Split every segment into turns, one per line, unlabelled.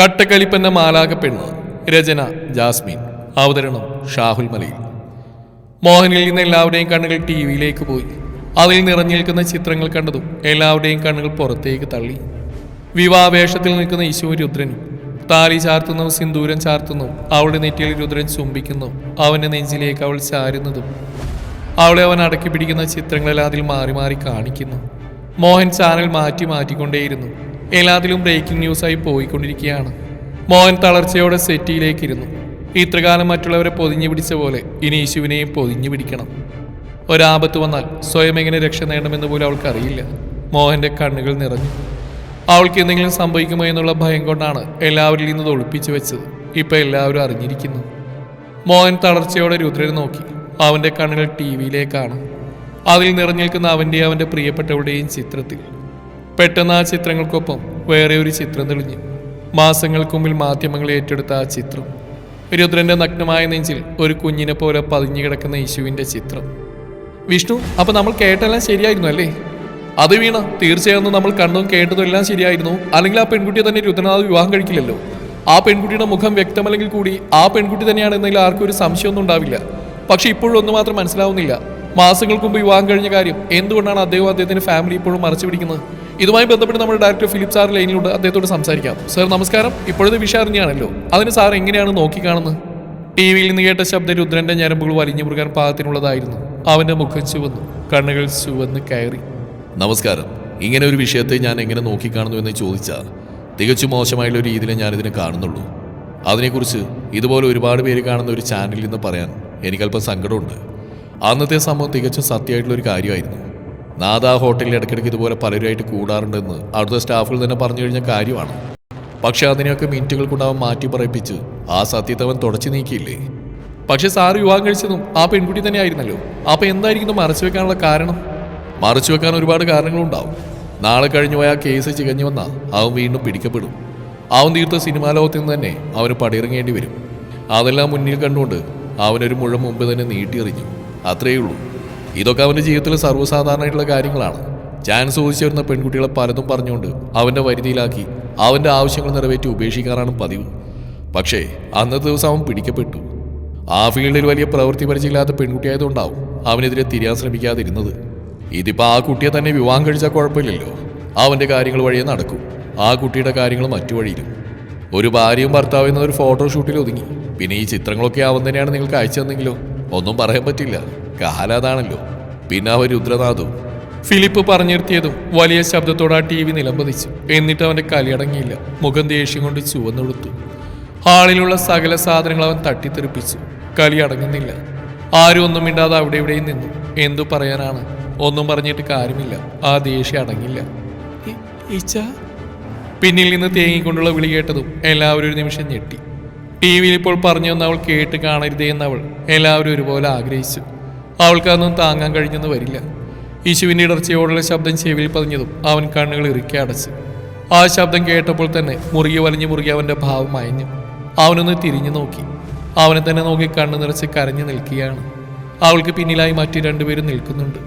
കട്ടക്കലിപ്പന്ന മാലാക പെണ്ണ് രചന ജാസ്മിൻ. അവതരണം ഷാഹുൽ മലയിൽ. മോഹനിൽ നിന്ന് എല്ലാവരുടെയും കണ്ണുകൾ ടി വിയിലേക്ക് പോയി. അതിൽ നിറഞ്ഞു നിൽക്കുന്ന ചിത്രങ്ങൾ കണ്ടതും എല്ലാവരുടെയും കണ്ണുകൾ പുറത്തേക്ക് തള്ളി. വിവാഹവേഷത്തിൽ നിൽക്കുന്ന ഈശോ രുദ്രനും താലി ചാർത്തുന്നു സിന്ദൂരം ചാർത്തുന്നു അവളുടെ നെറ്റിയിൽ രുദ്രൻ ചുംബിക്കുന്നു അവന്റെ നെഞ്ചിലേക്ക് അവൾ ചാരുന്നതും അവളെ അവൻ അടക്കി പിടിക്കുന്ന ചിത്രങ്ങളെല്ലാം അതിൽ മാറി മാറി കാണിക്കുന്നു. മോഹൻ ചാനൽ മാറ്റി മാറ്റിക്കൊണ്ടേയിരുന്നു. എല്ലാത്തിലും ബ്രേക്കിംഗ് ന്യൂസായി പോയിക്കൊണ്ടിരിക്കുകയാണ്. മോഹൻ തളർച്ചയോടെ സെറ്റിയിലേക്കിരുന്നു. ഇത്രകാലം മറ്റുള്ളവരെ പൊതിഞ്ഞു പിടിച്ച പോലെ ഇനി യേശുവിനെയും പൊതിഞ്ഞു പിടിക്കണം. ഒരാപത്ത് വന്നാൽ സ്വയം എങ്ങനെ രക്ഷ നേടണമെന്ന് പോലും അവൾക്കറിയില്ല മോഹന്റെ കണ്ണുകൾ നിറഞ്ഞു. അവൾക്ക് എന്തെങ്കിലും സംഭവിക്കുമോ എന്നുള്ള ഭയം കൊണ്ടാണ് എല്ലാവരിൽ നിന്ന് ഒളിപ്പിച്ചു വെച്ചത്. ഇപ്പം എല്ലാവരും അറിഞ്ഞിരിക്കുന്നു. മോഹൻ തളർച്ചയോടെ രുദ്രനെ നോക്കി. അവന്റെ കണ്ണുകൾ ടി വിയിലേക്കാണ്. അതിൽ നിറഞ്ഞു നിൽക്കുന്ന അവന്റെയും അവന്റെ പ്രിയപ്പെട്ടവരുടെയും ചിത്രത്തിൽ. പെട്ടെന്ന് ആ ചിത്രങ്ങൾക്കൊപ്പം വേറെ ഒരു ചിത്രം തെളിഞ്ഞു. മാസങ്ങൾക്ക് മുമ്പിൽ മാധ്യമങ്ങൾ ഏറ്റെടുത്ത ആ ചിത്രം. രുദ്രന്റെ നഗ്നമായ നെഞ്ചിൽ ഒരു കുഞ്ഞിനെ പോലെ പതിഞ്ഞു കിടക്കുന്ന യേശുവിന്റെ ചിത്രം. വിഷ്ണു അപ്പൊ നമ്മൾ കേട്ടെല്ലാം ശരിയായിരുന്നു അല്ലേ? അത് വീണ തീർച്ചയായും നമ്മൾ കണ്ടതും കേട്ടതും എല്ലാം ശരിയായിരുന്നു. അല്ലെങ്കിൽ ആ പെൺകുട്ടിയെ തന്നെ രുദ്രനാഥ് വിവാഹം കഴിക്കില്ലല്ലോ. ആ പെൺകുട്ടിയുടെ മുഖം വ്യക്തമല്ലെങ്കിൽ കൂടി ആ പെൺകുട്ടി തന്നെയാണ് എന്നെങ്കിലും ആർക്കും ഒരു സംശയമൊന്നും ഉണ്ടാവില്ല. പക്ഷെ ഇപ്പോഴും ഒന്നും മാത്രം മനസ്സിലാവുന്നില്ല. മാസങ്ങൾക്ക് മുമ്പ് വിവാഹം കഴിഞ്ഞ കാര്യം എന്തുകൊണ്ടാണ് അദ്ദേഹം അദ്ദേഹത്തിന്റെ ഫാമിലി ഇപ്പോഴും മറച്ചു പിടിക്കുന്നത്? ഇതുമായി ബന്ധപ്പെട്ട് നമ്മുടെ ഡയറക്ടർ ഫിലിപ്പ് സാർ ലൈനിലൂടെ അദ്ദേഹത്തോട് സംസാരിക്കാം. സർ നമസ്കാരം. ഇപ്പോഴത്തെ വിഷയം അറിഞ്ഞാണല്ലോ. അതിന് സാർ എങ്ങനെയാണ് നോക്കിക്കാണുന്നത്? ടി വിയിൽ നിന്ന് കേട്ട ശബ്ദ രുദ്രന്റെ ഞരമ്പുകൾ വലിഞ്ഞു മുറുകാൻ പാകത്തിനുള്ളതായിരുന്നു. അവന്റെ മുഖം ചുവന്നു. കണ്ണുകൾ ചുവന്ന് കയറി.
നമസ്കാരം. ഇങ്ങനെ ഒരു വിഷയത്തെ ഞാൻ എങ്ങനെ നോക്കിക്കാണുന്നു എന്ന് ചോദിച്ചാൽ തികച്ചും മോശമായുള്ള രീതിയിലേ ഞാനിതിനെ കാണുന്നുള്ളൂ. അതിനെക്കുറിച്ച് ഇതുപോലെ ഒരുപാട് പേര് കാണുന്ന ഒരു ചാനലിൽ നിന്ന് പറയാൻ എനിക്കല്പം സങ്കടമുണ്ട്. അന്നത്തെ സംഭവം തികച്ചും സത്യമായിട്ടുള്ള ഒരു കാര്യമായിരുന്നു. നാദാ ഹോട്ടലിൽ ഇടയ്ക്കിടയ്ക്ക് ഇതുപോലെ പലരുമായിട്ട് കൂടാറുണ്ടെന്ന് അവിടുത്തെ സ്റ്റാഫുകൾ തന്നെ പറഞ്ഞു കഴിഞ്ഞ കാര്യമാണ്. പക്ഷെ അതിനെയൊക്കെ മിനിറ്റുകൾ കൊണ്ട് അവൻ മാറ്റി പറയിപ്പിച്ച് ആ സത്യത്തെ അവൻ തുടച്ചു നീക്കിയില്ലേ?
പക്ഷെ സാർ വിവാഹം കഴിച്ചതും ആ പെൺകുട്ടി തന്നെ ആയിരുന്നല്ലോ അപ്പൊ എന്തായിരിക്കും മറച്ചു വെക്കാനുള്ള കാരണം?
മറച്ചു വെക്കാൻ ഒരുപാട് കാരണങ്ങളുണ്ടാവും. നാളെ കഴിഞ്ഞു പോയ ആ കേസ് ചികഞ്ഞു വന്നാൽ അവൻ വീണ്ടും പിടിക്കപ്പെടും. അവൻ തീർത്ത സിനിമാ ലോകത്തിൽ നിന്ന് തന്നെ അവന് പടിയിറങ്ങേണ്ടി വരും. അതെല്ലാം മുന്നിൽ കണ്ടുകൊണ്ട് അവനൊരു മുഴം മുമ്പ് തന്നെ നീട്ടിയെറിഞ്ഞു. അത്രയേ ഉള്ളൂ. ഇതൊക്കെ അവന്റെ ജീവിതത്തിൽ സർവസാധാരണമായിട്ടുള്ള കാര്യങ്ങളാണ്. ചാൻസ് ചോദിച്ചു വരുന്ന പെൺകുട്ടികളെ പലതും പറഞ്ഞുകൊണ്ട് അവന്റെ വരുതിയിലാക്കി അവന്റെ ആവശ്യങ്ങൾ നിറവേറ്റി ഉപേക്ഷിക്കാറാണ് പതിവ്. പക്ഷേ അന്നത്തെ ദിവസം അവൻ പിടിക്കപ്പെട്ടു. ആ ഫീൽഡിൽ വലിയ പ്രവൃത്തി പരിചയമില്ലാത്ത പെൺകുട്ടിയായതുകൊണ്ടാവും അവനെതിരെ തിരിയാൻ ശ്രമിക്കാതിരുന്നത്. ഇതിപ്പോൾ ആ കുട്ടിയെ തന്നെ വിവാഹം കഴിച്ചാൽ കുഴപ്പമില്ലല്ലോ. അവന്റെ കാര്യങ്ങൾ വഴിയേ നടക്കും. ആ കുട്ടിയുടെ കാര്യങ്ങൾ മറ്റു വഴിയിലും. ഒരു ഭാര്യയും ഭർത്താവും എന്നൊരു ഫോട്ടോഷൂട്ടിൽ ഒതുങ്ങി. പിന്നെ ഈ ചിത്രങ്ങളൊക്കെ അവൻ തന്നെയാണ് നിങ്ങൾക്ക് അയച്ചു തന്നെങ്കിലോ? ഒന്നും പറയാൻ പറ്റില്ല. കാലാതാണല്ലോ പിന്നെ അവർ രുദ്രനാഥും
ഫിലിപ്പ് പറഞ്ഞിരുത്തിയതും വലിയ ശബ്ദത്തോടെ ആ ടി വി നിലംപതിച്ചു. എന്നിട്ട് അവന്റെ കലിയടങ്ങിയില്ല മുഖം ദേഷ്യം കൊണ്ട് ചുവന്നൊടുത്തു ഹാളിലുള്ള സകല സാധനങ്ങൾ അവൻ തട്ടിത്തെറിപ്പിച്ചു. കലി അടങ്ങുന്നില്ല. ആരും ഒന്നും മിണ്ടാതെ അവിടെ ഇവിടെയും നിന്നു. എന്തു പറയാനാണ്? ഒന്നും പറഞ്ഞിട്ട് കാര്യമില്ല. ആ ദേഷ്യം അടങ്ങില്ല? പിന്നിൽ നിന്ന് തേങ്ങിക്കൊണ്ടുള്ള വിളി കേട്ടതും എല്ലാവരും ഒരു നിമിഷം ഞെട്ടി. ടി വിയിൽ ഇപ്പോൾ പറഞ്ഞു അവൾ കേട്ട് കാണരുതേ എന്ന് അവൾ എല്ലാവരും ഒരുപോലെ ആഗ്രഹിച്ചു. അവൾക്കതൊന്നും താങ്ങാൻ കഴിഞ്ഞെന്ന് വരില്ല. യേശുവിന്റെ ഇടർച്ചയോടുള്ള ശബ്ദം ചെവിയിൽ പതിഞ്ഞതും അവൻ കണ്ണുകൾ ഇറുക്കി അടച്ചു. ആ ശബ്ദം കേട്ടപ്പോൾ തന്നെ മുറുകി വലിഞ്ഞു മുറുകി അവന്റെ ഭാവം അയഞ്ഞു അവനൊന്ന് തിരിഞ്ഞു നോക്കി. അവനെ തന്നെ നോക്കി കണ്ണു നിറച്ച് കരഞ്ഞു നിൽക്കുകയാണ്. അവൾക്ക് പിന്നിലായി മറ്റു രണ്ടുപേരും നിൽക്കുന്നുണ്ട്.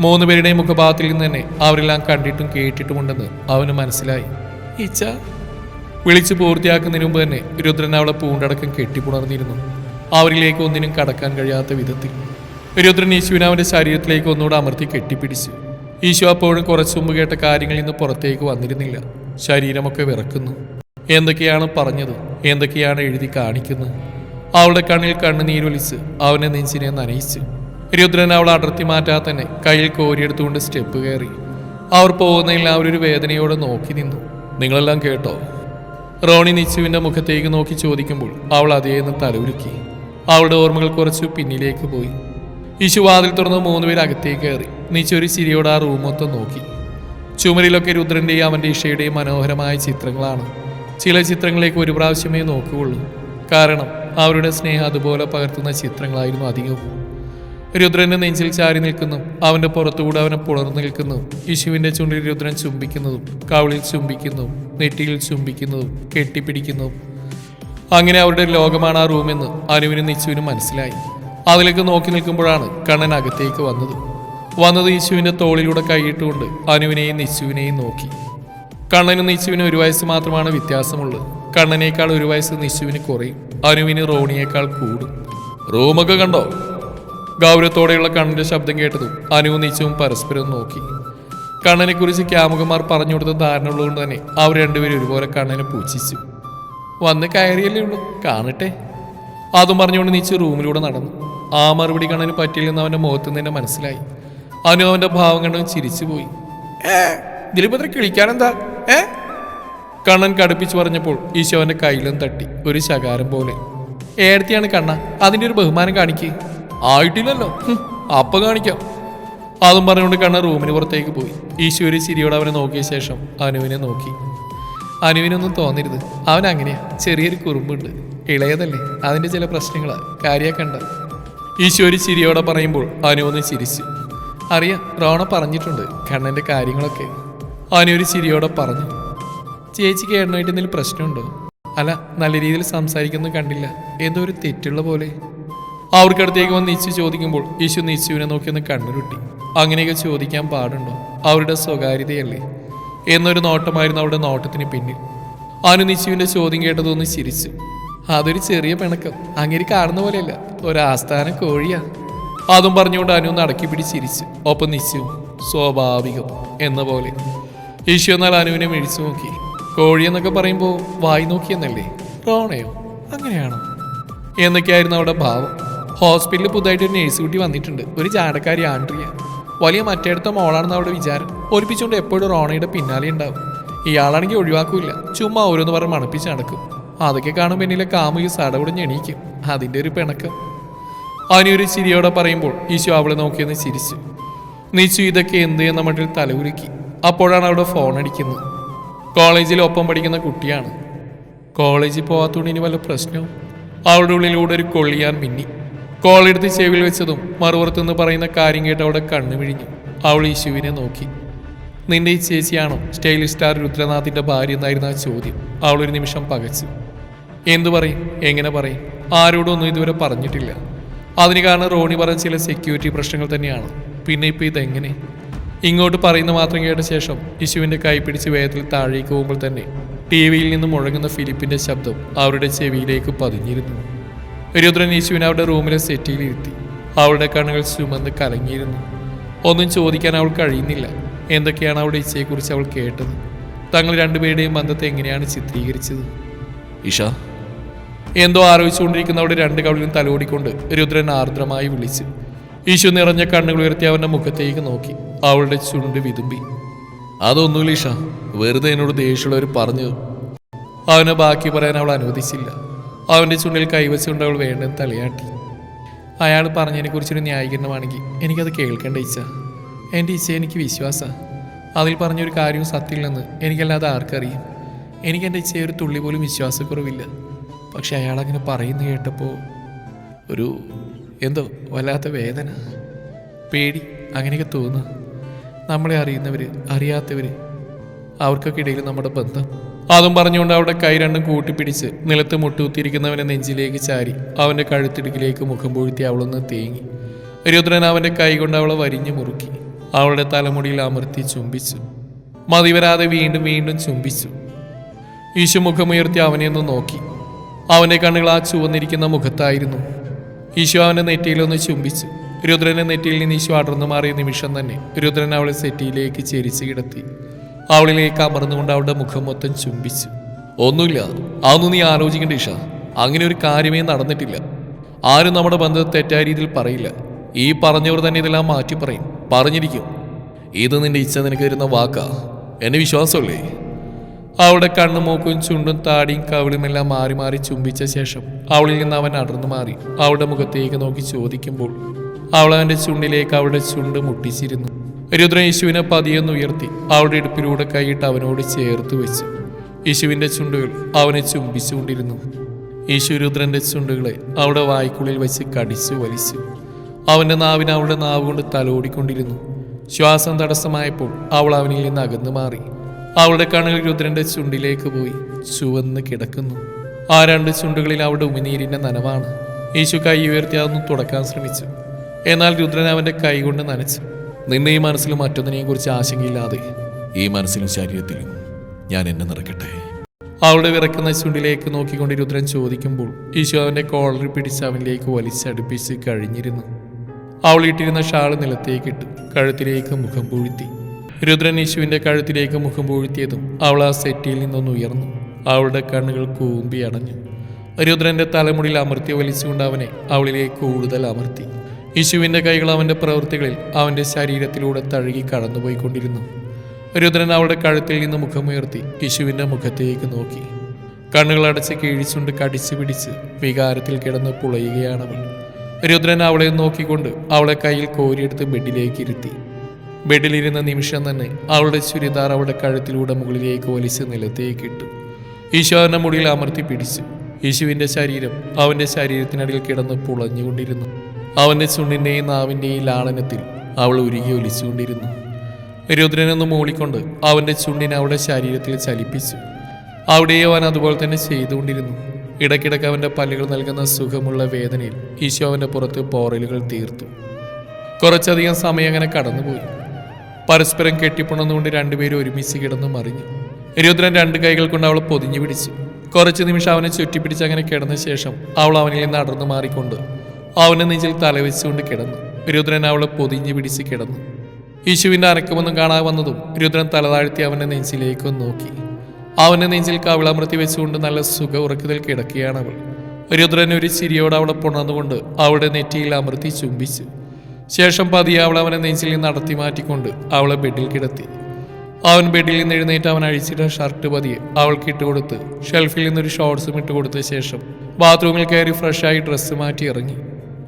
മൂന്ന് പേരുടെയും മുഖഭാഗത്തിൽ നിന്ന് തന്നെ അവരെല്ലാം കണ്ടിട്ടും കേട്ടിട്ടുമുണ്ടെന്ന് അവന് മനസ്സിലായി. ഈച്ച വിളിച്ചു പൂർത്തിയാക്കുന്നതിന് മുമ്പ് തന്നെ രുദ്രൻ അവളെ പൂണ്ടടക്കം കെട്ടിപ്പുണർന്നിരുന്നു. അവരിലേക്ക് ഒന്നിനും കടക്കാൻ കഴിയാത്ത വിധത്തിൽ. രുദ്രൻ യേശുവിനെ അവന്റെ ശരീരത്തിലേക്ക് ഒന്നുകൂടെ അമർത്തി കെട്ടിപ്പിടിച്ചു. ഈശോ അപ്പോഴും കുറച്ചു മുമ്പ് കേട്ട കാര്യങ്ങളിൽ നിന്ന് പുറത്തേക്ക് വന്നിരുന്നില്ല. ശരീരമൊക്കെ വിറക്കുന്നു. എന്തൊക്കെയാണ് പറഞ്ഞത്? എന്തൊക്കെയാണ് എഴുതി കാണിക്കുന്നത്? അവളുടെ കണ്ണിൽ കണ്ണുനീരൊലിച്ച് അവനെ നെഞ്ചിനെ നനയിച്ച്. രുദ്രൻ അവൾ അടർത്തി മാറ്റാതെ തന്നെ കയ്യിൽ കോരിയെടുത്തുകൊണ്ട് സ്റ്റെപ്പ് കയറി. അവർ പോകുന്നതിൽ അവരൊരു വേദനയോടെ നോക്കി നിന്നു. നിങ്ങളെല്ലാം കേട്ടോ? റോണി നിച്ചുവിന്റെ മുഖത്തേക്ക് നോക്കി ചോദിക്കുമ്പോൾ അവൾ അതേന്ന് തലവുരുക്കി അവളുടെ ഓർമ്മകൾ കുറച്ചു പിന്നിലേക്ക് പോയി. ഇശു വാതിൽ തുറന്ന് മൂന്നുപേർ അകത്തേക്ക് കയറി. നിച്ചു ഒരു ചിരിയോടെ ആ റൂം മൊത്തം നോക്കി. ചുമരിലൊക്കെ രുദ്രന്റെയും അവന്റെ ഇഷയുടെയും മനോഹരമായ ചിത്രങ്ങളാണ്. ചില ചിത്രങ്ങളിലേക്ക് ഒരു പ്രാവശ്യമേ നോക്കുകയുള്ളൂ. കാരണം അവരുടെ സ്നേഹം അതുപോലെ പകർത്തുന്ന ചിത്രങ്ങളായിരുന്നു അധികവും. രുദ്രന്റെ നെഞ്ചിൽ ചാരി നിൽക്കുന്നു. അവന്റെ പുറത്തുകൂടെ അവനെ പുണർന്നു നിൽക്കുന്നു. യേശുവിന്റെ ചുണ്ടിൽ രുദ്രൻ ചുംബിക്കുന്നതും കവളിൽ ചുംബിക്കുന്നു. നെറ്റിയിൽ ചുംബിക്കുന്നതും കെട്ടിപ്പിടിക്കുന്നതും അങ്ങനെ അവരുടെ ലോകമാണ് ആ റൂമെന്ന് അനുവിനും നിച്ചുവിനും മനസ്സിലായി. അതിലേക്ക് നോക്കി നിൽക്കുമ്പോഴാണ് കണ്ണൻ അകത്തേക്ക് വന്നത്. വന്നത് യേശുവിന്റെ തോളിലൂടെ കൈയിട്ടുകൊണ്ട് അനുവിനെയും നിശുവിനെയും നോക്കി. കണ്ണനും നിശുവിനും ഒരു വയസ്സ് മാത്രമാണ് വ്യത്യാസമുള്ളത്. കണ്ണനേക്കാൾ ഒരു വയസ്സ് നിശുവിന് കുറയും. അനുവിന് റോണിയേക്കാൾ കൂടും. റൂമൊക്കെ കണ്ടോ? ഗൗരവത്തോടെയുള്ള കണ്ണന്റെ ശബ്ദം കേട്ടതും അനുവും പരസ്പരം നോക്കി. കണ്ണനെ കുറിച്ച് ക്യാമുകന്മാർ പറഞ്ഞു കൊടുത്ത ധാരണ ഉള്ളതുകൊണ്ട് തന്നെ അവർ രണ്ടുപേരും ഒരുപോലെ കണ്ണനെ പൂച്ഛിച്ചു വന്ന് കയറിയല്ലേ ഉള്ളൂ കാണട്ടെ. അതും പറഞ്ഞുകൊണ്ട് നീച്ച് റൂമിലൂടെ നടന്നു. ആ മറുപടി കണ്ണന് പറ്റിയില്ലെന്ന് അവന്റെ മുഖത്ത് നിന്ന് തന്നെ മനസ്സിലായി. അനു അവന്റെ ഭാവം കണ്ടവൻ ചിരിച്ചുപോയി പോയി. ദിലീപത്ര കിളിക്കാനെന്താ? ഏ? കണ്ണൻ കടുപ്പിച്ച് പറഞ്ഞപ്പോൾ ഈശോ അവന്റെ കയ്യിലും തട്ടി ഒരു ശകാരം പോലെ. ഏടത്തിയാണ് കണ്ണ അതിന്റെ ഒരു ബഹുമാനം കാണിക്ക്. ആയിട്ടില്ലല്ലോ. അപ്പൊ കാണിക്കാം. അതും പറഞ്ഞുകൊണ്ട് കണ്ണ റൂമിന് പുറത്തേക്ക് പോയി. ഈശ്വരി ചിരിയോട് അവനെ നോക്കിയ ശേഷം അനുവിനെ നോക്കി. അനുവിനൊന്നും തോന്നരുത്. അവൻ അങ്ങനെയാ. ചെറിയൊരു കുറുമ്പുണ്ട്. ഇളയതല്ലേ. അതിന്റെ ചില പ്രശ്നങ്ങളാ. കാര്യാക്കണ്ട കണ്ട. ഒരു ചിരിയോടെ പറയുമ്പോൾ അനു ഒന്ന് ചിരിച്ചു. അറിയാം റോണ പറഞ്ഞിട്ടുണ്ട് കണ്ണന്റെ കാര്യങ്ങളൊക്കെ. അനു ഒരു ചിരിയോടെ പറഞ്ഞു. ചേച്ചി കേടനായിട്ട് എന്തെങ്കിലും പ്രശ്നമുണ്ടോ? അല്ല നല്ല രീതിയിൽ സംസാരിക്കുന്നത് കണ്ടില്ല. എന്തോ ഒരു തെറ്റുള്ള പോലെ. അവർക്കടുത്തേക്ക് വന്ന് ഈശു ചോദിക്കുമ്പോൾ നിച്ചുവിനെ നോക്കി ഒന്ന് കണ്ണുരുട്ടി. അങ്ങനെയൊക്കെ ചോദിക്കാൻ പാടുണ്ടോ? അവരുടെ സ്വകാര്യതയല്ലേ? എന്നൊരു നോട്ടമായിരുന്നു അവരുടെ നോട്ടത്തിന് പിന്നിൽ. അനു നിശുവിന്റെ ചോദ്യം കേട്ടതൊന്ന് ചിരിച്ചു. അതൊരു ചെറിയ പിണക്കം. അങ്ങനെ കാണുന്ന പോലെയല്ല. ഒരാസ്ഥാന കോഴിയാ. അതും പറഞ്ഞുകൊണ്ട് അനു നടക്കി പിടിച്ചിരിച്ചു ഒപ്പം നിശ്ചയവും സ്വാഭാവികം എന്ന പോലെ. ഈശോ എന്നാൽ അനുവിനെ മിഴിച്ചു നോക്കി. കോഴി എന്നൊക്കെ പറയുമ്പോൾ വായി നോക്കിയെന്നല്ലേ? റോണയോ? അങ്ങനെയാണോ? എന്നൊക്കെയായിരുന്നു അവിടെ ഭാവം. ഹോസ്പിറ്റലിൽ പുതുതായിട്ട് ഒരു നേഴ്സ് കുട്ടി വന്നിട്ടുണ്ട്. ഒരു ചാടക്കാരി ആൻഡ്രിയ. വലിയ മറ്റേടത്ത മോളാണെന്ന് അവിടെ വിചാരം. ഒലിപ്പിച്ചുകൊണ്ട് എപ്പോഴും റോണയുടെ പിന്നാലെ ഉണ്ടാവും. ഇയാളാണെങ്കിൽ ഒഴിവാക്കൂല ചുമ്മാ ഓരോന്ന് പറഞ്ഞ് മണപ്പിച്ച് നടക്കും. അതൊക്കെ കാണുമ്പോൾ എന്നിലെ കാമുകി സടകുടഞ്ഞ് എണീക്കും. അതിന്റെ ഒരു പിണക്കം. ഒരു ചിരിയോടെ പറയുമ്പോൾ ഈശോ അവളെ നോക്കിയെന്ന് ചിരിച്ചു. നീച്ചു ഇതൊക്കെ എന്ത് എന്ന മട്ടിൽ തലകുലുക്കി അപ്പോഴാണ് അവിടെ ഫോൺ അടിക്കുന്നത്. കോളേജിൽ ഒപ്പം പഠിക്കുന്ന കുട്ടിയാണ്. കോളേജിൽ പോകാത്തോണ്ട് ഇനി വല്ല പ്രശ്നവും? അവളുടെ ഉള്ളിലൂടെ ഒരു കൊള്ളിയാൻ മിന്നി. കോളെടുത്ത് ചെവിയിൽ വെച്ചതും മറുപുറത്തുനിന്ന് പറയുന്ന കാര്യം കേട്ട് അവിടെ കണ്ണു വിഴിഞ്ഞു അവൾ യേശുവിനെ നോക്കി. നിന്റെ ഈ ചേച്ചിയാണോ സ്റ്റൈലിഷ് സ്റ്റാർ രുദ്രനാഥിന്റെ ഭാര്യ എന്നായിരുന്നു ആ ചോദ്യം. അവൾ ഒരു നിമിഷം പകച്ചു. എന്തു പറയും? എങ്ങനെ പറയും? ആരോടൊന്നും ഇതുവരെ പറഞ്ഞിട്ടില്ല. അതിന് കാരണം റോണി പറഞ്ഞ ചില സെക്യൂരിറ്റി പ്രശ്നങ്ങൾ തന്നെയാണ്. പിന്നെ ഇപ്പൊ ഇതെങ്ങനെ? ഇങ്ങോട്ട് പറയുന്ന മാത്രം കേട്ട ശേഷം യേശുവിന്റെ കൈ പിടിച്ച് വേഗത്തിൽ താഴേക്ക് പോകുമ്പോൾ തന്നെ ടി വിയിൽ നിന്ന് മുഴങ്ങുന്ന ഫിലിപ്പിന്റെ ശബ്ദം അവരുടെ ചെവിയിലേക്ക് പതിഞ്ഞിരുന്നു. രുദ്രൻ യേശുവിനെ അവരുടെ റൂമിലെ സെറ്റിയിലിരുത്തി. അവളുടെ കണ്ണുകൾ ചുമന്ന് കലങ്ങിയിരുന്നു. ഒന്നും ചോദിക്കാൻ അവൾ കഴിയുന്നില്ല. എന്തൊക്കെയാണ് അവളുടെ ഇച്ഛയെക്കുറിച്ച് അവൾ കേട്ടത്? തങ്ങൾ രണ്ടുപേരുടെയും ബന്ധത്തെ എങ്ങനെയാണ് ചിത്രീകരിച്ചത്?
ഇഷ.
എന്തോ ആലോചിച്ചുകൊണ്ടിരിക്കുന്നവരുടെ രണ്ട് കവിളിലും തലോടിക്കൊണ്ട് രുദ്രൻ ആർദ്രമായി വിളിച്ചു. ഈശു നിറഞ്ഞ കണ്ണുകൾ ഉയർത്തി അവന്റെ മുഖത്തേക്ക് നോക്കി. അവളുടെ ചുണ്ട് വിതുമ്പി.
അതൊന്നുമില്ല ഇഷ. വെറുതെ എന്നോട് ദേഷ്യമുള്ളവർ പറഞ്ഞു
അവനെ ബാക്കി പറയാൻ അവൾ അനുവദിച്ചില്ല. അവന്റെ ചുണ്ടിൽ കൈവച്ചുകൊണ്ട് അവൾ വേണ്ടെന്ന് തലയാട്ടി. അയാൾ പറഞ്ഞതിനെ കുറിച്ചൊരു ന്യായീകരണമാണെങ്കിൽ എനിക്കത് കേൾക്കേണ്ട ഇച്ഛ എന്റെ ഇച്ഛ എനിക്ക് വിശ്വാസമാണ് അതിൽ പറഞ്ഞൊരു കാര്യവും സത്യമില്ലെന്ന് എനിക്കല്ലാതെ ആർക്കറിയാം. എനിക്കെന്റെ ഇച്ഛയെ ഒരു തുള്ളി പോലും വിശ്വാസക്കുറവില്ല. പക്ഷെ അയാൾ അങ്ങനെ പറയുന്നത് കേട്ടപ്പോൾ ഒരു എന്തോ വല്ലാത്ത വേദന. പേടി അങ്ങനെയൊക്കെ തോന്നുക നമ്മളെ അറിയുന്നവർ അറിയാത്തവർ അവർക്കൊക്കെ ഇടയിൽ നമ്മുടെ ബന്ധം. അതും പറഞ്ഞുകൊണ്ട് അവിടെ കൈ രണ്ടും കൂട്ടിപ്പിടിച്ച് നിലത്ത് മുട്ടുകുത്തിയിരിക്കുന്നവനെ നെഞ്ചിലേക്ക് ചാരി അവന്റെ കഴുത്തിടുക്കിലേക്ക് മുഖം പൊഴുത്തി അവളൊന്ന് തേങ്ങി. രുദ്രൻ അവന്റെ കൈ കൊണ്ട് അവളെ വരിഞ്ഞു മുറുക്കി. അവളുടെ തലമുടിയിൽ അമർത്തി ചുംബിച്ചു. മതിവരാതെ വീണ്ടും വീണ്ടും ചുംബിച്ചു. ഈശു മുഖമുയർത്തി അവനെ ഒന്ന് നോക്കി. അവന്റെ കണ്ണുകൾ ആ ചുവന്നിരിക്കുന്ന മുഖത്തായിരുന്നു. ഈശു അവന്റെ നെറ്റിയിലൊന്ന് ചുംബിച്ചു. രുദ്രനെ നെറ്റിയിൽ നിന്ന് ഈശു അടർന്നു മാറിയ നിമിഷം തന്നെ രുദ്രൻ അവളെ സെറ്റിയിലേക്ക് ചെരിച്ചു കിടത്തി. അവളിലേക്ക് അമർന്നുകൊണ്ട് അവളുടെ മുഖം മൊത്തം ചുംബിച്ചു.
ഒന്നുമില്ല അതൊന്നും നീ ആലോചിക്കേണ്ട ഇഷ. അങ്ങനെ ഒരു കാര്യമേ നടന്നിട്ടില്ല. ആരും നമ്മുടെ ബന്ധത്തെ തെറ്റായ രീതിയിൽ പറയില്ല. ഈ പറഞ്ഞവർ തന്നെ ഇതെല്ലാം മാറ്റി പറയും. പറഞ്ഞിരിക്കും. ഇത് നിന്റെ ഇച്ഛ നിനക്ക് തരുന്ന വാക്കാ. എന്നെ വിശ്വാസമല്ലേ?
അവളുടെ കണ്ണും മൂക്കും ചുണ്ടും താടിയും കവിളുമെല്ലാം മാറി മാറി ചുംബിച്ച ശേഷം അവളിൽ നിന്ന് അവൻ അടർന്നു മാറി അവളുടെ മുഖത്തേക്ക് നോക്കി ചോദിക്കുമ്പോൾ അവൾ അവന്റെ ചുണ്ടിലേക്ക് അവളുടെ ചുണ്ട് മുട്ടിച്ചിരുന്നു. രുദ്രൻ യേശുവിനെ പതിയൊന്ന് ഉയർത്തി അവളുടെ ഇടുപ്പിലൂടെ കൈയിട്ട് അവനോട് ചേർത്ത് വെച്ചു. യേശുവിന്റെ ചുണ്ടുകൾ അവനെ ചുംബിച്ചുകൊണ്ടിരുന്നു. യേശു രുദ്രന്റെ ചുണ്ടുകളെ അവളുടെ വായ്ക്കുള്ളിൽ വെച്ച് കടിച്ചു വലിച്ചു. അവന്റെ നാവിന് അവളുടെ നാവ് കൊണ്ട് തലോടിക്കൊണ്ടിരുന്നു. ശ്വാസം തടസ്സമായപ്പോൾ അവൾ അവനിൽ നിന്ന് അകന്നു മാറി. അവളുടെ കണ്ണുകൾ രുദ്രന്റെ ചുണ്ടിലേക്ക് പോയി ചുവന്ന് കിടക്കുന്നു. ആ രണ്ട് ചുണ്ടുകളിൽ അവളുടെ ഉമിനീരിന്റെ നനവാണ്. യേശു കൈ ഉയർത്തി അതൊന്ന് തുടക്കാൻ ശ്രമിച്ചു. എന്നാൽ രുദ്രൻ അവന്റെ കൈ കൊണ്ട് നനച്ചു.
നിന്നെ ഈ മനസ്സിലും മറ്റൊന്നിനെയും കുറിച്ച് ആശങ്കയില്ലാതെ ഈ മനസ്സിലും ശരീരത്തിലും ഞാൻ എന്നെ നിറക്കട്ടെ
അവളുടെ വിറക്കുന്ന ചുണ്ടിലേക്ക് നോക്കിക്കൊണ്ട് രുദ്രൻ ചോദിക്കുമ്പോൾ ഈശോ അവന്റെ കോളറി പിടിച്ച് അവനിലേക്ക് വലിച്ചടുപ്പിച്ച് കഴിഞ്ഞിരുന്നു. അവൾ ഇട്ടിരുന്ന ഷാൾ നിലത്തേക്കിട്ട് കഴുത്തിലേക്ക് മുഖം പൂഴ്ത്തി. രുദ്രൻ യേശുവിന്റെ കഴുത്തിലേക്ക് മുഖം പൂഴ്ത്തിയതും അവൾ ആ സെറ്റിയിൽ നിന്നൊന്ന് ഉയർന്നു. അവളുടെ കണ്ണുകൾ കൂമ്പി അടഞ്ഞു. രുദ്രന്റെ തലമുടിയിൽ അമർത്തി വലിച്ചുകൊണ്ട് അവനെ അവളിലേക്ക് കൂടുതൽ അമർത്തി. യേശുവിന്റെ കൈകൾ അവന്റെ പ്രവൃത്തികളിൽ അവന്റെ ശരീരത്തിലൂടെ തഴുകി കടന്നുപോയിക്കൊണ്ടിരുന്നു. രുദ്രൻ അവളുടെ കഴുത്തിൽ നിന്ന് മുഖമുയർത്തി യേശുവിന്റെ മുഖത്തേക്ക് നോക്കി. കണ്ണുകളടച്ച് കീഴിച്ചുണ്ട് കടിച്ചു പിടിച്ച് വികാരത്തിൽ കിടന്ന് പുളയുകയാണവൾ രുദ്രൻ അവളെ നോക്കിക്കൊണ്ട് അവളെ കയ്യിൽ കോരിയെടുത്ത് ബെഡിലേക്ക് ഇരുത്തി ബെഡിലിരുന്ന നിമിഷം തന്നെ അവളുടെ ചുരിദാർ അവളുടെ കഴുത്തിലൂടെ മുകളിലേക്ക് വലിച്ച് നിലത്തേക്ക് ഇട്ടു. അവന്റെ മുടിയിൽ അമർത്തി പിടിച്ചു. യേശുവിന്റെ ശരീരം അവന്റെ ശരീരത്തിനടിയിൽ കിടന്ന് പുളഞ്ഞുകൊണ്ടിരുന്നു. അവന്റെ ചുണ്ടിന്റെയും നാവിന്റെയും ലാളനത്തിൽ അവൾ ഉരുകി ഒലിച്ചുകൊണ്ടിരുന്നു. രുദ്രനൊന്ന് മൂളിക്കൊണ്ട് അവന്റെ ചുണ്ടിനെ അവളുടെ ശരീരത്തിൽ ചലിപ്പിച്ചു. അവിടെയോ അവൻ അതുപോലെ തന്നെ ചെയ്തുകൊണ്ടിരുന്നു. ഇടയ്ക്കിടയ്ക്ക് അവന്റെ പല്ലുകൾ നൽകുന്ന സുഖമുള്ള വേദനയിൽ ഈശോ അവന്റെ പുറത്ത് പോറലുകൾ തീർത്തു. കുറച്ചധികം സമയം അങ്ങനെ കടന്നുപോയി. പരസ്പരം കെട്ടിപ്പുണർന്നുകൊണ്ട് രണ്ടുപേരും ഒരുമിച്ച് കിടന്നു മറിഞ്ഞു. രുദ്രൻ രണ്ട് കൈകൾ കൊണ്ട് അവൾ പൊതിഞ്ഞു പിടിച്ചു. കുറച്ച് നിമിഷം അവനെ ചുറ്റിപ്പിടിച്ച് അങ്ങനെ കിടന്ന ശേഷം അവൾ അവനിൽ നിന്ന് അടർന്നു മാറിക്കൊണ്ട് അവന്റെ നെഞ്ചിൽ തലവെച്ചുകൊണ്ട് കിടന്നു. രുദ്രൻ അവളെ പൊതിഞ്ഞു പിടിച്ച് കിടന്നു. യേശുവിന്റെ അനക്കമൊന്നും കാണാൻ വന്നതും രുദ്രൻ തലതാഴ്ത്തി അവന്റെ നെഞ്ചിലേക്ക് നോക്കി. അവന്റെ നെഞ്ചിൽ കവിളമൃത്തി വെച്ചുകൊണ്ട് നല്ല സുഖ ഉറക്കത്തിൽ കിടക്കുകയാണ് അവൾ രുദ്രൻ ഒരു ചിരിയോടെ അവളെ പുണർന്നുകൊണ്ട് അവളുടെ നെറ്റിയിൽ അമർത്തി ചുംബിച്ചു. ശേഷം പതിയെ അവൾ അവനെ നെഞ്ചിൽ നടത്തി മാറ്റിക്കൊണ്ട് അവളെ ബെഡിൽ കിടത്തി. അവൻ ബെഡിൽ നിന്ന് എഴുന്നേറ്റ് അവൻ അഴിച്ചിട്ട ഷർട്ട് പതിയെ അവൾക്ക് ഇട്ടുകൊടുത്ത് ഷെൽഫിൽ നിന്നൊരു ഷോർട്സും ഇട്ടുകൊടുത്ത ശേഷം ബാത്റൂമിൽ കയറി ഫ്രഷായി ഡ്രസ്സ് മാറ്റി ഇറങ്ങി.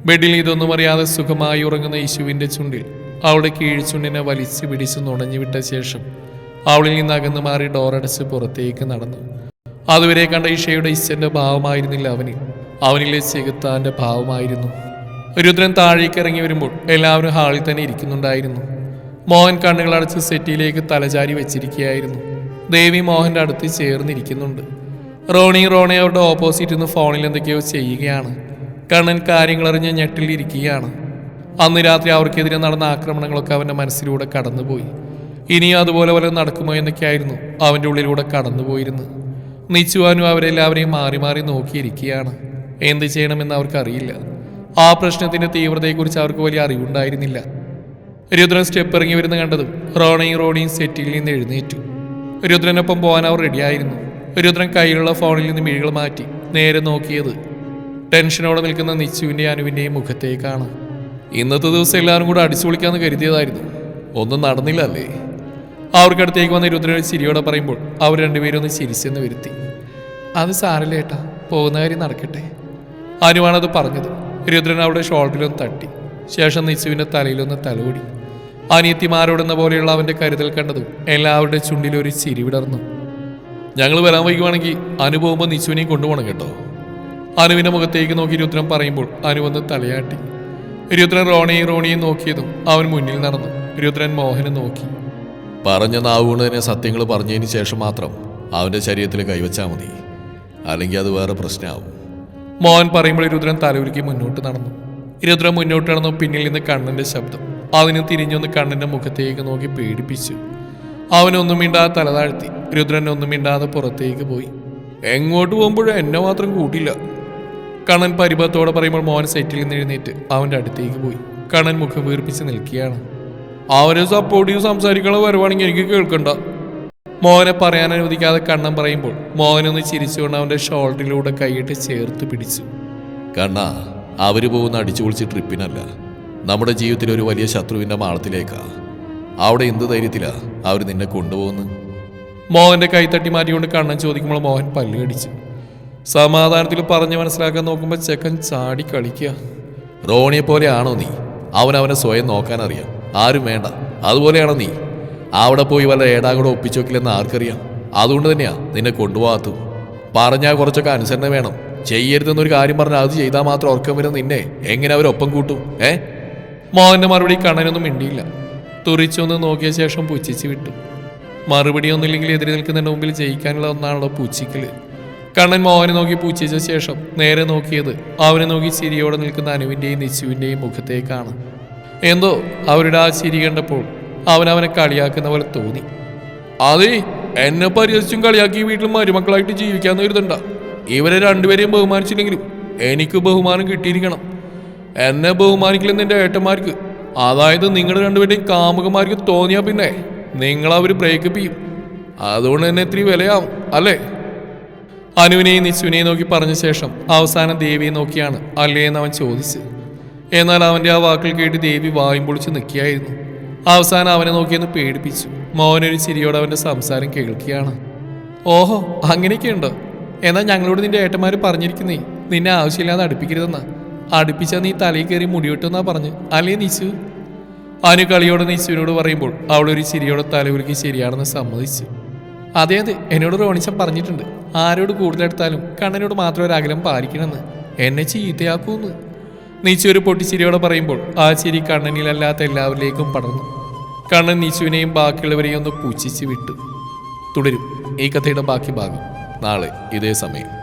ബെഡിൽ ഇതൊന്നും അറിയാതെ സുഖമായി ഉറങ്ങുന്ന യേശുവിന്റെ ചുണ്ടിൽ അവളുടെ കീഴ്ചുണ്ടിനെ വലിച്ചു പിടിച്ച് നുണഞ്ഞു വിട്ട ശേഷം അവളിൽ നിന്ന് അകന്നു മാറി ഡോറടച്ച് പുറത്തേക്ക് നടന്നു. അതുവരെ കണ്ട ഈശയുടെ ഇച്ഛന്റെ ഭാവമായിരുന്നില്ല അവന് അവനിലെ ചെകുത്താന്റെ ഭാവമായിരുന്നു. രുദ്രൻ താഴേക്ക് ഇറങ്ങി വരുമ്പോൾ എല്ലാവരും ഹാളിൽ തന്നെ ഇരിക്കുന്നുണ്ടായിരുന്നു. മോഹൻ കണ്ണുകൾ അടച്ച് സെറ്റിയിലേക്ക് തലചാരി വെച്ചിരിക്കുകയായിരുന്നു. ദേവി മോഹന്റെ അടുത്ത് ചേർന്നിരിക്കുന്നുണ്ട്. റോണി റോണി അവരുടെ ഓപ്പോസിറ്റ് നിന്ന് ഫോണിൽ എന്തൊക്കെയോ ചെയ്യുകയാണ്. കണ്ണൻ കാര്യങ്ങളറിഞ്ഞ് ഞെട്ടിലിരിക്കുകയാണ്. അന്ന് രാത്രി അവർക്കെതിരെ നടന്ന ആക്രമണങ്ങളൊക്കെ അവന്റെ മനസ്സിലൂടെ കടന്നുപോയി. ഇനിയും അതുപോലെ പോലെ നടക്കുമോ എന്നൊക്കെയായിരുന്നു അവന്റെ ഉള്ളിലൂടെ കടന്നുപോയിരുന്നത്. നിച്ചുവാനും അവരെല്ലാവരെയും മാറി മാറി നോക്കിയിരിക്കുകയാണ്. എന്ത് ചെയ്യണമെന്ന് അവർക്കറിയില്ല. ആ പ്രശ്നത്തിന്റെ തീവ്രതയെക്കുറിച്ച് അവർക്ക് വലിയ അറിവുണ്ടായിരുന്നില്ല. രുദ്രൻ സ്റ്റെപ്പ് ഇറങ്ങി വരുന്ന കണ്ടതും റോണയും റോണിയും സെറ്റിൽ നിന്ന് എഴുന്നേറ്റു. രുദ്രനൊപ്പം പോകാൻ അവർ റെഡിയായിരുന്നു രുദ്രൻ കയ്യിലുള്ള ഫോണിൽ നിന്ന് മിഴികൾ മാറ്റി നേരെ നോക്കിയത് ടെൻഷനോടെ നിൽക്കുന്ന നിച്ചുവിന്റെയും അനുവിന്റെയും മുഖത്തേക്കാണ്. ഇന്നത്തെ ദിവസം എല്ലാവരും കൂടെ അടിച്ചു പൊളിക്കാന്ന് കരുതിയതായിരുന്നു. ഒന്നും നടന്നില്ല അല്ലേ അവർക്കടുത്തേക്ക് വന്ന രുദ്രൻ ഒരു ചിരിയോടെ പറയുമ്പോൾ അവർ രണ്ടുപേരും ഒന്ന് ചിരിച്ചെന്ന് വരുത്തി. അത് സാറില്ല ഏട്ടാ? പോകുന്ന കാര്യം നടക്കട്ടെ. അനുവാണത് പറഞ്ഞത്. രുദ്രൻ അവിടെ ഷോൾഡറിലൊന്ന് തട്ടി. ശേഷം നിച്ചുവിന്റെ തലയിലൊന്ന് തലോടി. അനിയത്തിമാരോടെന്ന പോലെയുള്ള അവന്റെ കരുതൽ കണ്ടതും എല്ലാവരുടെ ചുണ്ടിലൊരു ചിരി വിടർന്നു. ഞങ്ങൾ വരാൻ വൈകുവാണെങ്കിൽ അനു നിച്ചുവിനെയും കൊണ്ടുപോകണം കേട്ടോ. അനുവിന്റെ മുഖത്തേക്ക് നോക്കി രുദ്രൻ പറയുമ്പോൾ അനു വന്ന് തലയാട്ടി. രുദ്രൻ റോണിയും റോണിയും നോക്കിയതും അവൻ മുന്നിൽ നടന്നു. രുദ്രൻ മോഹനെ നോക്കി.
പറഞ്ഞ നാവുകൊണ്ട് തന്നെ സത്യങ്ങൾ പറഞ്ഞതിന് ശേഷം മാത്രം അവന്റെ ശരീരത്തിൽ കൈവച്ചാൽ മതി. അല്ലെങ്കിൽ അത് വേറെ പ്രശ്നമാവും.
മോഹൻ പറയുമ്പോൾ രുദ്രൻ തലയുരുക്കി മുന്നോട്ട് നടന്നു. രുദ്രൻ മുന്നോട്ട് നടന്നു. പിന്നിൽ നിന്ന് കണ്ണന്റെ ശബ്ദം. അവന് തിരിഞ്ഞൊന്ന് കണ്ണന്റെ മുഖത്തേക്ക് നോക്കി പേടിപ്പിച്ചു. അവനൊന്നും മിണ്ടാതെ തല താഴ്ത്തി. രുദ്രൻ ഒന്നും മിണ്ടാതെ പുറത്തേക്ക് പോയി. എങ്ങോട്ട് പോകുമ്പോഴും എന്നെ മാത്രം കൂട്ടില്ല. കണ്ണൻ പരിഭവത്തോടെ പറയുമ്പോൾ മോൻ സെറ്റിൽ നിന്ന് എഴുന്നേറ്റ് അവന്റെ അടുത്തേക്ക് പോയി. കണ്ണൻ മുഖം വീർപ്പിച്ച് നിൽക്കുകയാണ്. അവരെ സപ്പോർട്ട് ചെയ്ത് സംസാരിക്കണ വരുവാണെങ്കിൽ എനിക്ക് കേൾക്കണ്ട. മോഹനെ പറയാൻ അനുവദിക്കാതെ കണ്ണൻ പറയുമ്പോൾ മോഹനൊന്ന് ചിരിച്ചുകൊണ്ട് അവന്റെ ഷോൾഡറിലൂടെ കൈയിട്ട് ചേർത്ത് പിടിച്ചു.
കണ്ണ അവർ പോകുന്ന അടിച്ചു പൊളിച്ച് ട്രിപ്പിനല്ല. നമ്മുടെ ജീവിതത്തിൽ ഒരു വലിയ ശത്രുവിന്റെ മാളത്തിലേക്കാ. അവിടെ എന്ത് ധൈര്യത്തിലാ അവർ നിന്നെ കൊണ്ടുപോകുന്നു
മോഹന്റെ കൈ തട്ടി മാറ്റിക്കൊണ്ട് കണ്ണൻ ചോദിക്കുമ്പോൾ മോഹൻ പല്ല് കടിച്ചു. സമാധാനത്തിൽ പറഞ്ഞു മനസ്സിലാക്കാൻ നോക്കുമ്പോൾ ചെക്കൻ ചാടി കളിക്കുക
റോണിയെ പോലെയാണോ നീ? അവൻ അവനെ സ്വയം നോക്കാൻ അറിയാം. ആരും വേണ്ട. അതുപോലെയാണോ നീ? അവിടെ പോയി വല്ല ഏടാകൂടെ ഒപ്പിച്ചോക്കില്ലെന്ന് ആർക്കറിയാം? അതുകൊണ്ട് തന്നെയാ നിന്നെ കൊണ്ടുപോകാത്തു പറഞ്ഞാൽ കുറച്ചൊക്കെ അനുസരണ വേണം. ചെയ്യരുതെന്നൊരു കാര്യം പറഞ്ഞാൽ അത് ചെയ്താൽ മാത്രം ഉറക്കം വരുന്ന നിന്നെ എങ്ങനെ അവരൊപ്പം കൂട്ടും? ഏ?
മോഹന്റെ മറുപടി കണ്ണനൊന്നും മിണ്ടിയില്ല. തുറിച്ചൊന്ന് നോക്കിയ ശേഷം പുച്ഛിച്ച് വിട്ടു. മറുപടി ഒന്നുമില്ലെങ്കിൽ എതിരെ നിൽക്കുന്നതിന്റെ മുമ്പിൽ ജയിക്കാനുള്ള ഒന്നാണല്ലോ പൂച്ചിക്കൽ. കണ്ണൻ മോഹനെ നോക്കി പൂച്ഛിച്ച ശേഷം നേരെ നോക്കിയത് അവനെ നോക്കി ചിരിയോടെ നിൽക്കുന്ന അനുവിന്റെയും നിശുവിന്റെയും മുഖത്തേക്കാണ്. എന്തോ അവരുടെ ആ ചിരി കണ്ടപ്പോൾ അവൻ അവനെ കളിയാക്കുന്ന പോലെ തോന്നി. അതേ എന്നെ പരിഹസിച്ചും കളിയാക്കി വീട്ടിൽ മരുമക്കളായിട്ട് ജീവിക്കാൻ കരുതണ്ട. ഇവരെ രണ്ടുപേരെയും ബഹുമാനിച്ചില്ലെങ്കിലും എനിക്ക് ബഹുമാനം കിട്ടിയിരിക്കണം. എന്നെ ബഹുമാനിക്കില്ലെന്ന് എന്റെ ഏട്ടന്മാർക്ക്. അതായത് നിങ്ങളുടെ രണ്ടുപേരുടെയും കാമുകന്മാർക്ക് തോന്നിയാൽ പിന്നെ നിങ്ങളവർ ബ്രേക്കപ്പ് ചെയ്യും. അതുകൊണ്ട് തന്നെ ഇത്തിരി വിലയാവും അല്ലേ? അനുവിനെയും നിശുവിനെയും നോക്കി പറഞ്ഞ ശേഷം അവസാനം ദേവിയെ നോക്കിയാണ് അല്ലേ എന്ന് അവൻ ചോദിച്ചത്. എന്നാൽ അവന്റെ ആ വാക്കുകൾ കേട്ട് ദേവി വായും പൊളിച്ച് നിൽക്കുകയായിരുന്നു. അവസാനം അവനെ നോക്കിയെന്ന് പേടിപ്പിച്ചു. മോനൊരു ചിരിയോടെ അവന്റെ സംസാരം കേൾക്കുകയാണ്. ഓഹോ അങ്ങനെയൊക്കെയുണ്ടോ. എന്നാൽ ഞങ്ങളോട് നിന്റെ ഏട്ടന്മാർ പറഞ്ഞിരിക്കുന്നേ നിന്നെ ആവശ്യമില്ലാതെ അടുപ്പിക്കരുതെന്നാ. അടുപ്പിച്ചാൽ നീ തലയിൽ കയറി മുടിവെട്ടെന്നാ പറഞ്ഞ്. അല്ലേ നിശു അനു കളിയോടെ നിശുവിനോട് പറയുമ്പോൾ അവളൊരു ചിരിയോടെ തലകുലുക്കി ശരിയാണെന്ന് സമ്മതിച്ചു. അതെ അതെ. എന്നോട് റോണിച്ചൻ പറഞ്ഞിട്ടുണ്ട്. ആരോട് കൂടുതലെടുത്താലും കണ്ണനോട് മാത്രം ഒരു അകലം പാലിക്കണമെന്ന്. എന്നെ ചീത്തയാക്കൂന്ന്. നീച്ചു പൊട്ടിച്ചിരിയോടെ പറയുമ്പോൾ ആ ചിരി കണ്ണനിലല്ലാത്ത എല്ലാവരിലേക്കും പടർന്നു. കണ്ണൻ നീച്ചുവിനെയും ബാക്കിയുള്ളവരെയും ഒന്ന് പൂച്ചിച്ച് വിട്ടു. തുടരും ഈ കഥയുടെ ബാക്കി ഭാഗം നാളെ ഇതേ സമയം.